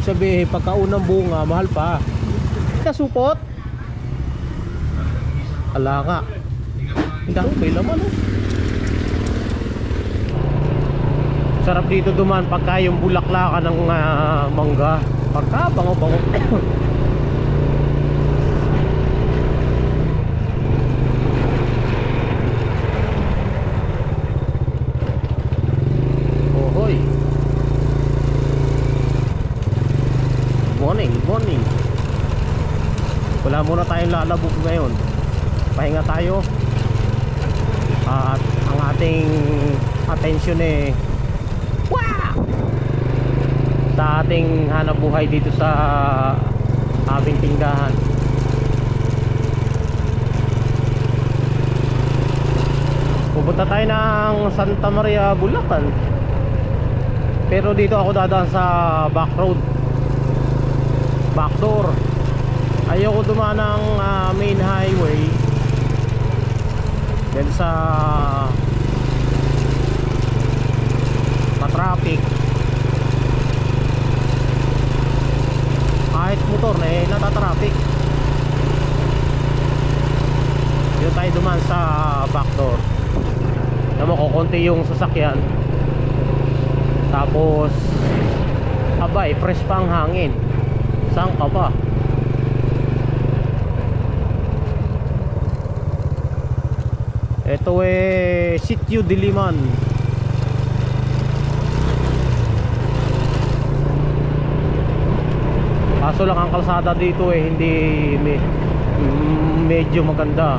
Sabihin, pagkaunang bunga, mahal pa. Kasupot? Ala nga. Hindi ako, may oh. Sarap dito duman pagka yung bulaklakan ng ah, mangga. Pagka bango-bango. Wala muna tayong lalabog ngayon. Pahinga tayo. At ang ating attention eh Wow! Sa ating hanap buhay dito sa aming tindahan. Pupunta tayo ng Santa Maria, Bulacan. Pero dito ako dadaan sa back road. Back door. Ayoko dumaan ng ah, main highway. Then sa pa-traffic kahit motor na eh natatraffic. Dito tayo duman sa backdoor naman ko konti yung sasakyan. Tapos abay fresh pa ang hangin. Saan ka ba ito eh Sitio Diliman Kaso lang ang kalsada dito eh hindi me, mm, medyo maganda.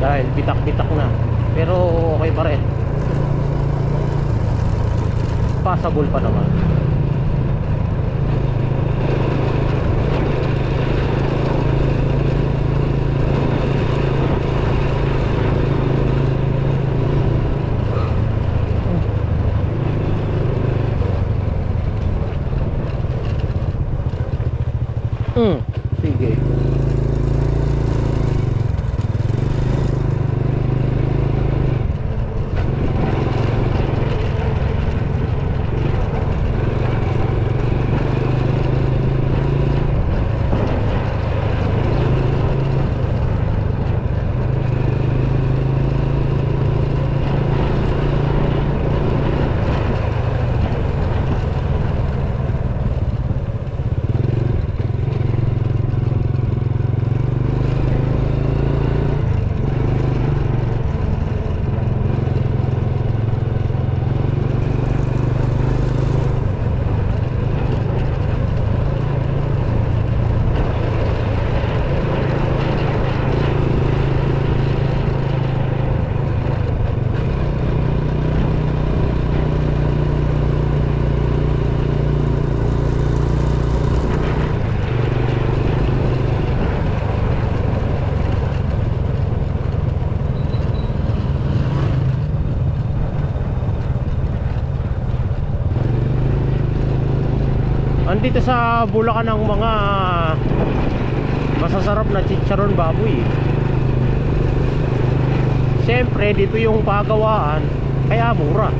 Dahil bitak-bitak na. Pero okay pa rin. Passable pa naman. Hmm, sige. Sa Bulacan ang mga masasarap na chicharon baboy. Siyempre, dito yung pagawaan, kaya mura.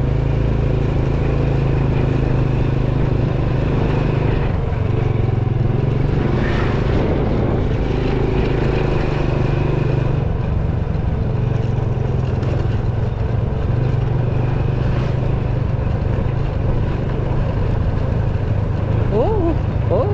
Oh, oh.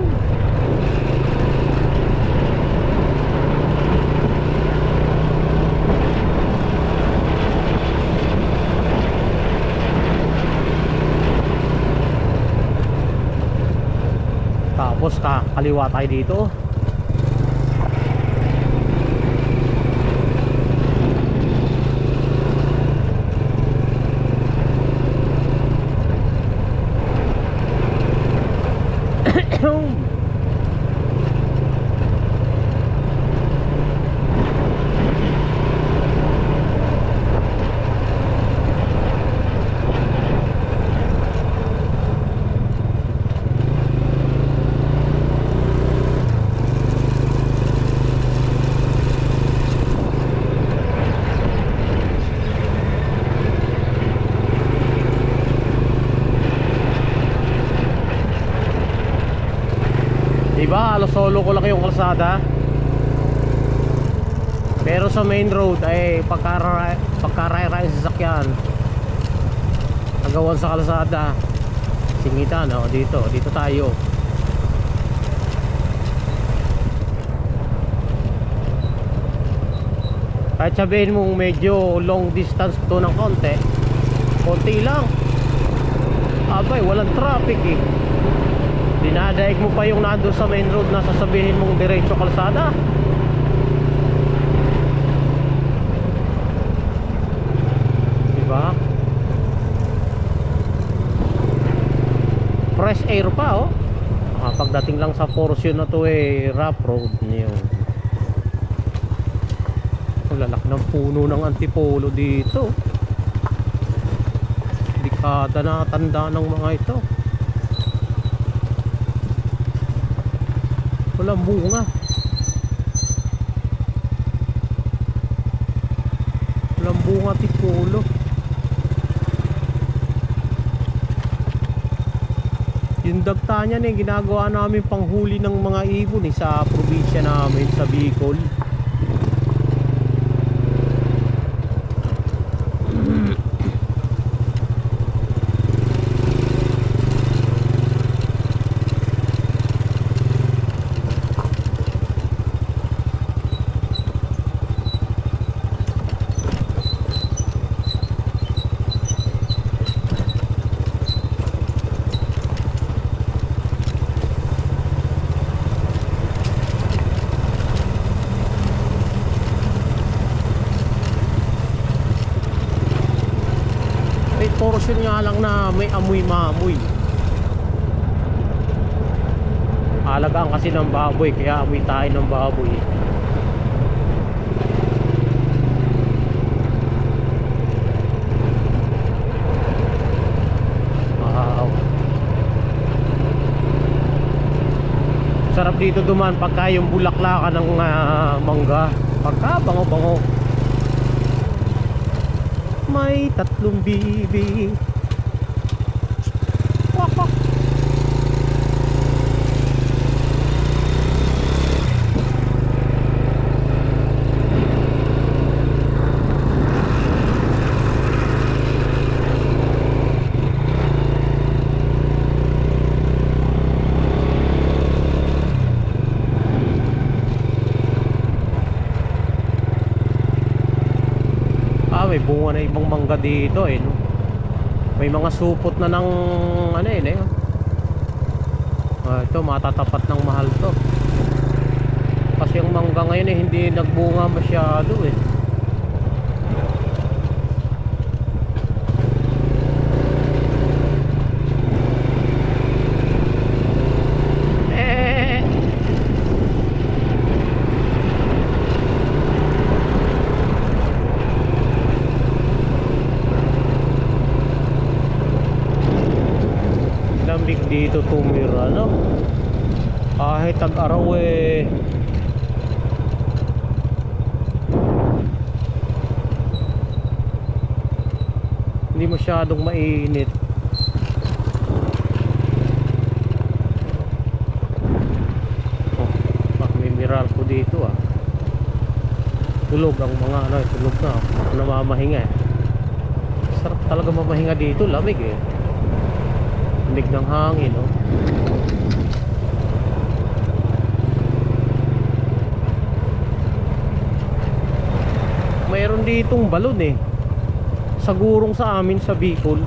Tapos ka kaliwa tayo dito. Solo ko lang yung kalsada. Pero sa main road ay pagkaray pagkaray sa sasakyan. Agawan sa kalsada. Singitan, oh, dito, dito tayo. Kahit sabihin mong medyo long distance to ng konti, konti lang. Abay, walang traffic eh. Dinadaig mo pa yung nando sa main road na sasabihin mong diretso kalsada. Diba? Fresh air pa oh. Ah, pagdating lang sa portion na to eh, rough road niyo. Lalak ng puno ng antipolo dito. Dekada na tanda ng mga ito. Walang bunga. Walang bunga tipolo. Yung dagta niyan eh, ginagawa namin panghuli ng mga ibon eh, sa probinsya namin, sa Bicol. May portion nga lang na may amoy-mamoy. Alagaan kasi ng baboy, kaya amoy tayo ng baboy. Wow. Sarap dito duman pagka yung bulaklakan ng ah, mangga. Pagka bango-bango. May tatlong bibi. Bunga na ibang mangga dito eh, no? May mga supot na ng ano eh. oh. Ah, ito matatapat ng mahal to. Kasi yung mangga ngayon eh hindi nagbunga masyado eh. Eh, lamig dito tumira no? Kahit tag-araw eh. Hindi masyadong mainit. Oh, miral ko dito ah. Tulog ang mga ano tulog na namamahinga eh. Sarap talaga mamahinga dito lamig eh lamig ng hangin oh. mayroon ditong balon eh. Sa gurong sa amin sa Bicol.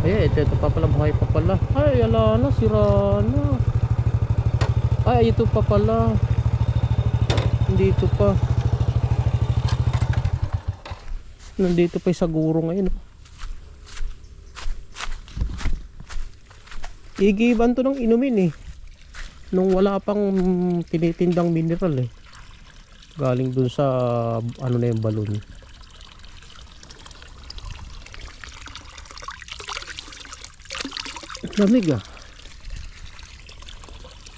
Ay ito, ito pa pala buhay pa pala. Ay ala na sira na. Ay ito pa pala. Dito pa. Nandito pa yung sa ngayon oh. Igiban to ng inumin eh. Nung wala pang tinitindang mineral eh. Galing dun sa ano na yung balon. Lamig ah.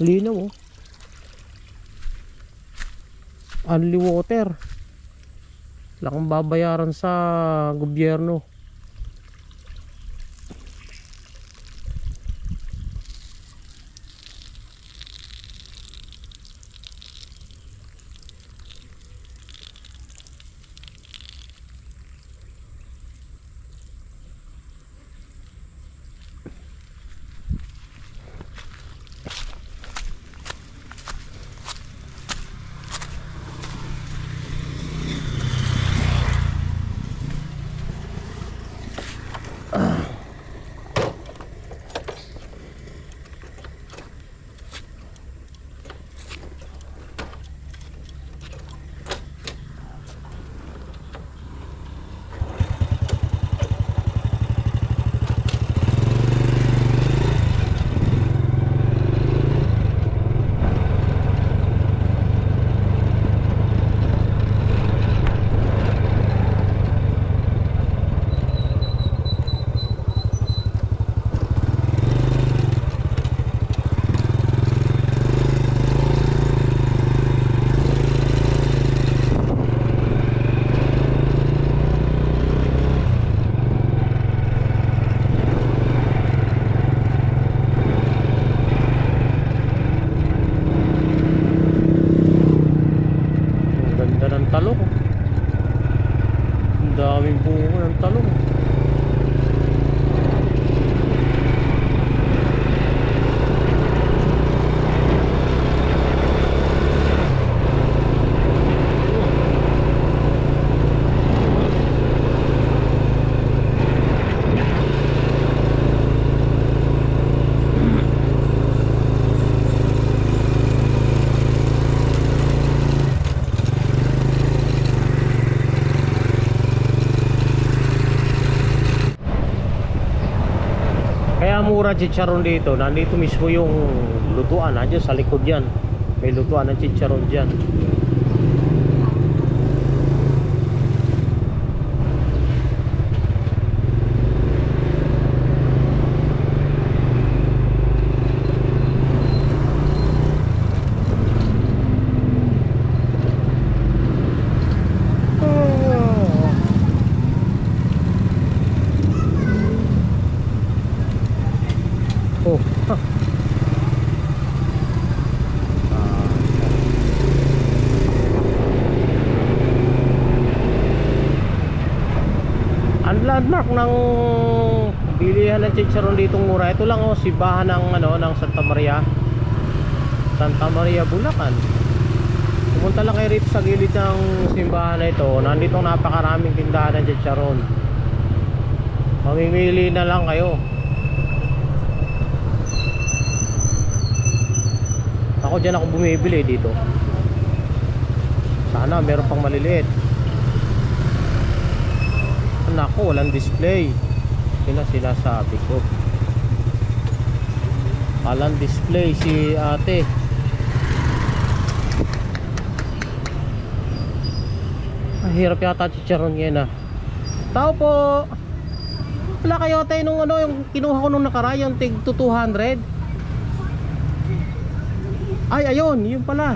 Linaw oh. Only water. Wala kang babayaran sa gobyerno. Mura chicharon dito. Nandito mismo yung lutuan. Nandiyan sa likod yan. May lutuan ng chicharon dyan. Oh. Ang landmark ng bilihan ng chicharon ditong mura. Ito lang oh, sibahan ng ano ng Santa Maria. Santa Maria Bulacan. Pumunta lang kay Rip sa gilid ng simbahan na ito. Nandito napakaraming tindahan ng chicharon. Mamimili na lang kayo. Ako dyan ako bumibili dito. Sana meron pang maliliit. Nako, walang display. Yun ang sinasabi ko. Walang display si ate. Mahirap yata chicharon yan ah. Tao po. Wala kayo tayo nung ano yung kinuha ko nung nakaraan yung tig to 200. Ay, ayun, yun pala.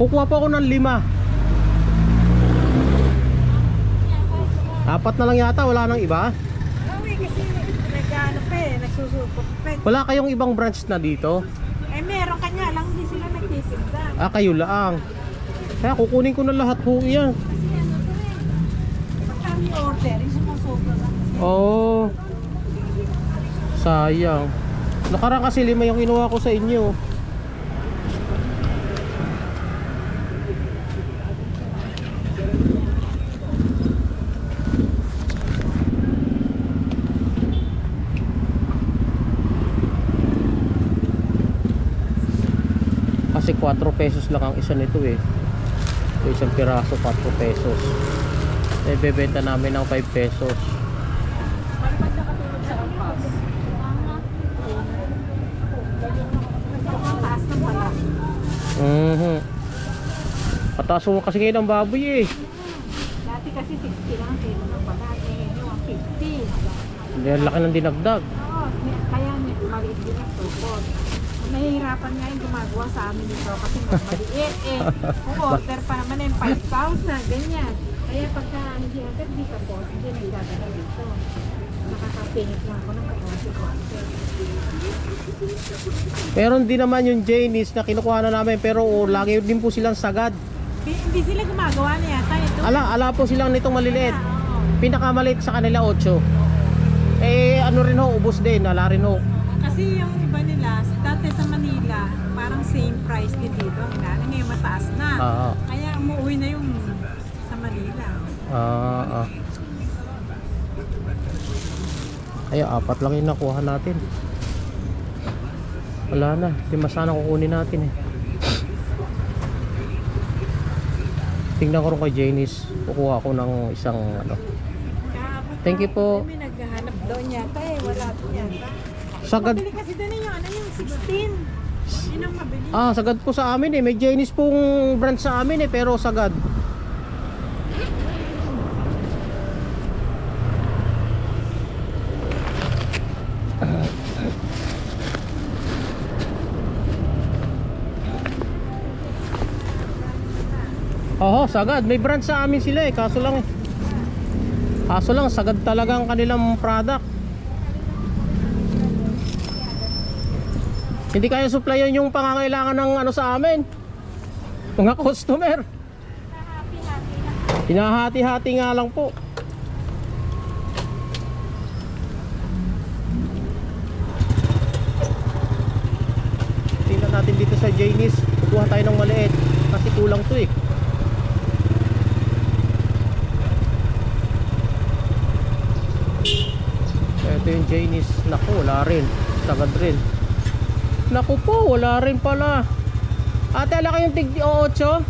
Kukuha po ako ng lima. Apat na lang yata, wala nang iba. Uwi kasi nag-ano pa eh, nagsusupot pa eh. Wala kayong ibang branch na dito. Eh meron kanya lang, hindi sila nagtitinda. Ah, kayo lang. Kaya kukunin ko na lahat ho yan. Kasi ano to eh, pag kami order, yung sumusobra lang. Oh. Sayang. Nakarang kasi lima yung kinuha ko sa inyo. Kasi 4 pesos lang ang isa nito eh. So, isang piraso 4 pesos. Eh, bebenta namin ng 5 pesos. Pala. Mhm. Pataas mo kasi ngayon ang baboy eh. Dati kasi 60 lang ang kilo ng ngayon 150. Hindi ang laki ng dinagdag. Oo, kaya maliit din ang supot. Nahihirapan nga yung gumagawa sa amin dito kasi mas maliit eh. Kung order pa naman eh 5,000, ganyan. Kaya pagka ano di agad, di ka boss, hindi nagdadala dito. Nakakapingit lang ako ng konti-konti. Pero hindi naman yung Janice na kinukuha na namin pero oh, lagi din po silang sagad. Hindi hindi sila gumagawa na yata ito. Ala, ala po silang nitong maliliit. Pinakamaliit sa kanila 8. Eh ano rin ho, ubos din, ala rin ho. Kasi yung iba nila, dito. Ang dami ngayon mataas na. Ah, Kaya umuwi na yung sa Manila. ah, ah. Ay, apat lang yung nakuha natin. Wala na, lima sana kukunin natin eh. Tingnan ko rin kay Janice. Kukuha ko ng isang ano. Thank you po. Kami naghahanap daw yata eh. Wala din yata. Sagad. Mabili kasi doon yung ano yung 16. Yun ang. Ah, sagad po sa amin eh. May Janice pong brand sa amin eh, pero sagad. Oo, sagad. May brand sa amin sila eh. Kaso lang eh. Kaso lang, sagad talaga ang kanilang product. Hindi kaya supplyan yung pangangailangan ng ano sa amin. Mga customer. Hinahati-hati nga lang po. Tingnan natin dito sa Janice. Kukuha tayo ng maliit. Kasi kulang to eh. Ito yung Janice. Naku, wala rin. Sagad rin. Naku po, wala rin pala. Ate, ala kayong tig 8?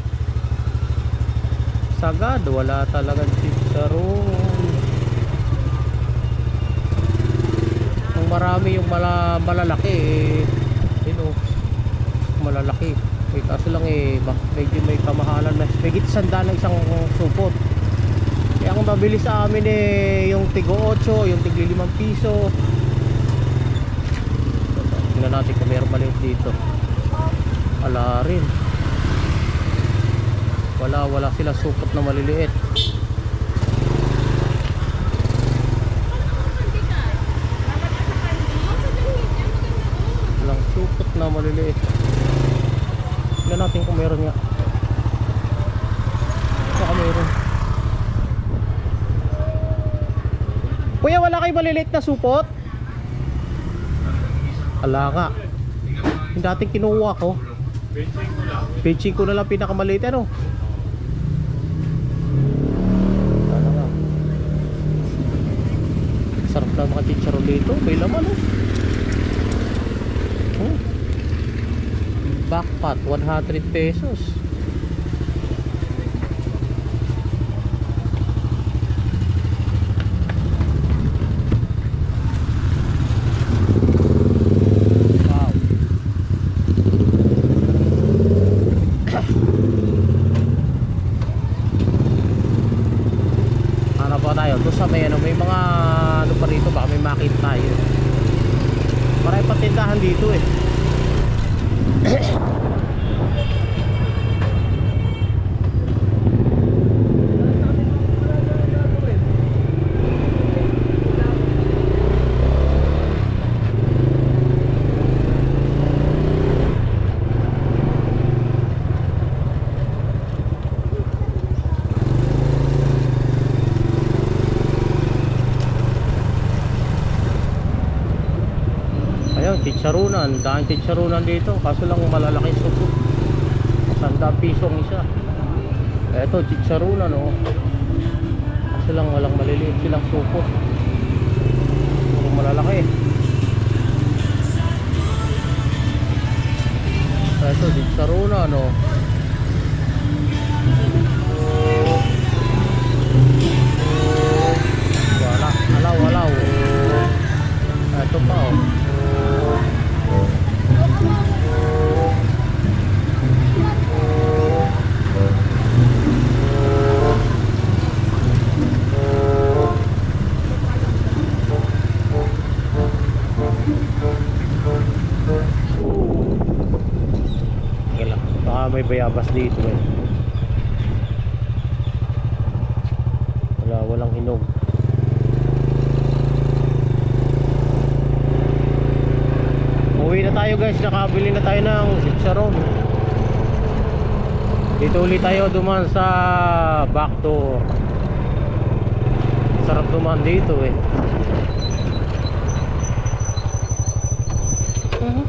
Sagad, wala talagang chicharon. Ang marami yung mala, malalaki eh. Yun oh. Malalaki. Eh, kaso lang eh, medyo may kamahalan. Mas higit sanda ng isang supot. Kaya ang mabili sa amin eh, yung tigo 8, yung tigli 5 piso. Tingnan natin kung meron maliit dito. Wala rin. Wala, wala sila supot na maliliit. Walang supot na maliliit. Tingnan natin kung meron nga. Baka meron. Kuya, wala kayo maliliit na supot? Wala nga. Yung dating kinuha ko. Pitching ko na lang pinakamaliit ano. Sarap na mga chicharon dito. May laman oh. Backpot 100 pesos. Wow. Ano pa tayo? Doon sa may ano, may mga ano pa rito, baka may makita tayo. Marami pa tindahan dito eh. Ayun, chicharunan. Dahil chicharunan dito. Kaso lang malalaki suko. Sanda piso ang isa. Eto, chicharunan oh. Kaso lang walang maliliit silang suko. Puro malalaki. Eto, chicharunan oh. Wala, alaw, alaw. Eto pa oh. Wala. Baka may bayabas dito eh. Wala, walang hinog. Uwi na tayo guys, nakabili na tayo ng chicharon. Dito ulit tayo duman sa backdoor. Sarap duman dito eh. Mhm.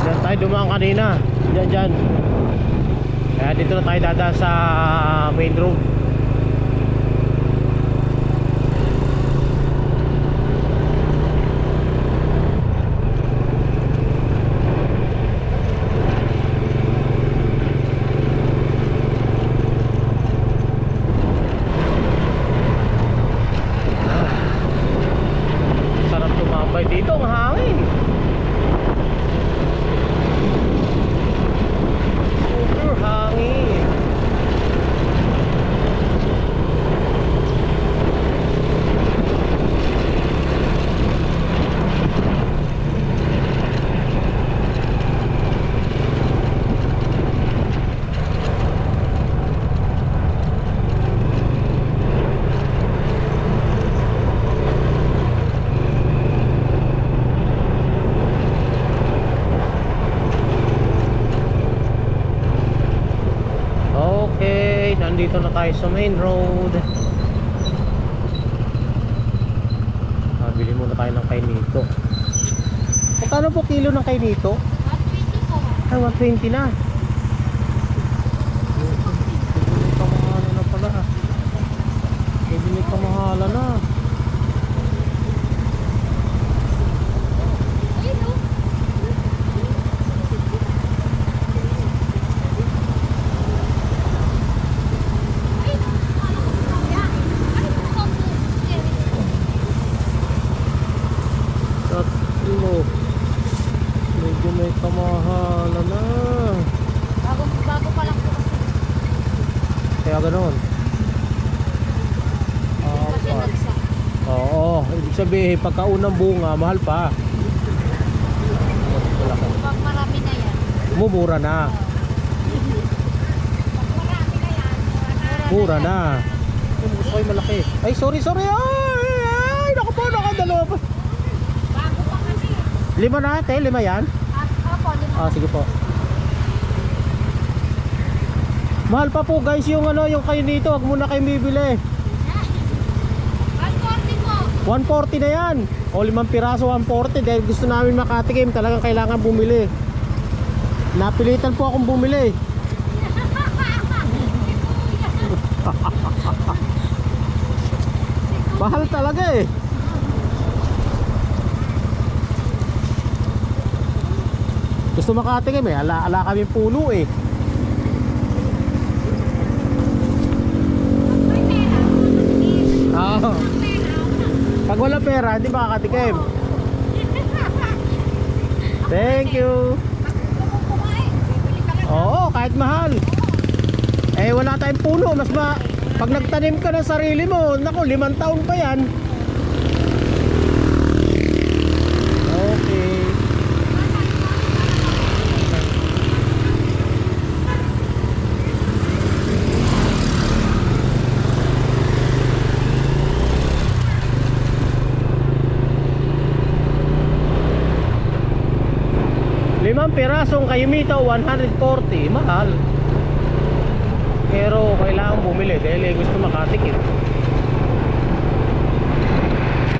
Diyan tayo dumaan kanina. Diyan, diyan. Kaya dito na tayo dadaan sa main road. Tayo sa main road. Ah, bili muna tayo ng kainito. Magkano po kilo ng kainito? 120 po. Ay, 120 na. Bibili ka mahala na pala. Bibili ka mahala na. Ayun o. Ay, ano ko po yan? Ano po ba po? Tatlo. Medyo may kamahala na. Bago, bago pa lang po kasi. Kaya ganoon. Kasi Apat. nagsa. Oo, ibig sabihin pagka unang bunga, mahal pa. Pag marami na yan. Mumura na. Pag marami na yan. Mura na. Yung gusto ko yung malaki. Ay, sorry, sorry. Ay, ay, naku po, nakadalawa. Bago pa kasi. Lima na ate, lima yan? Opo, lima. Ah, sige po. Mahal pa po guys yung ano, yung kayo dito, wag muna kayo bibili. 140 po. 140 na yan. O limang piraso 140 dahil gusto namin makatikim, talagang kailangan bumili. Napilitan po akong bumili. Mahal talaga eh. Gusto makatikim eh, ala, ala kami puno eh. May pera. Oo. Pag wala pera, hindi makakatikim. Thank you. Oo, kahit mahal. Eh wala tayong puno, mas ma pag nagtanim ka ng sarili mo, nako, limang taon pa yan. Okay. Limang pirasong kayumito, 140, mahal. Pero kailangan bumili dahil eh, gusto makatikim.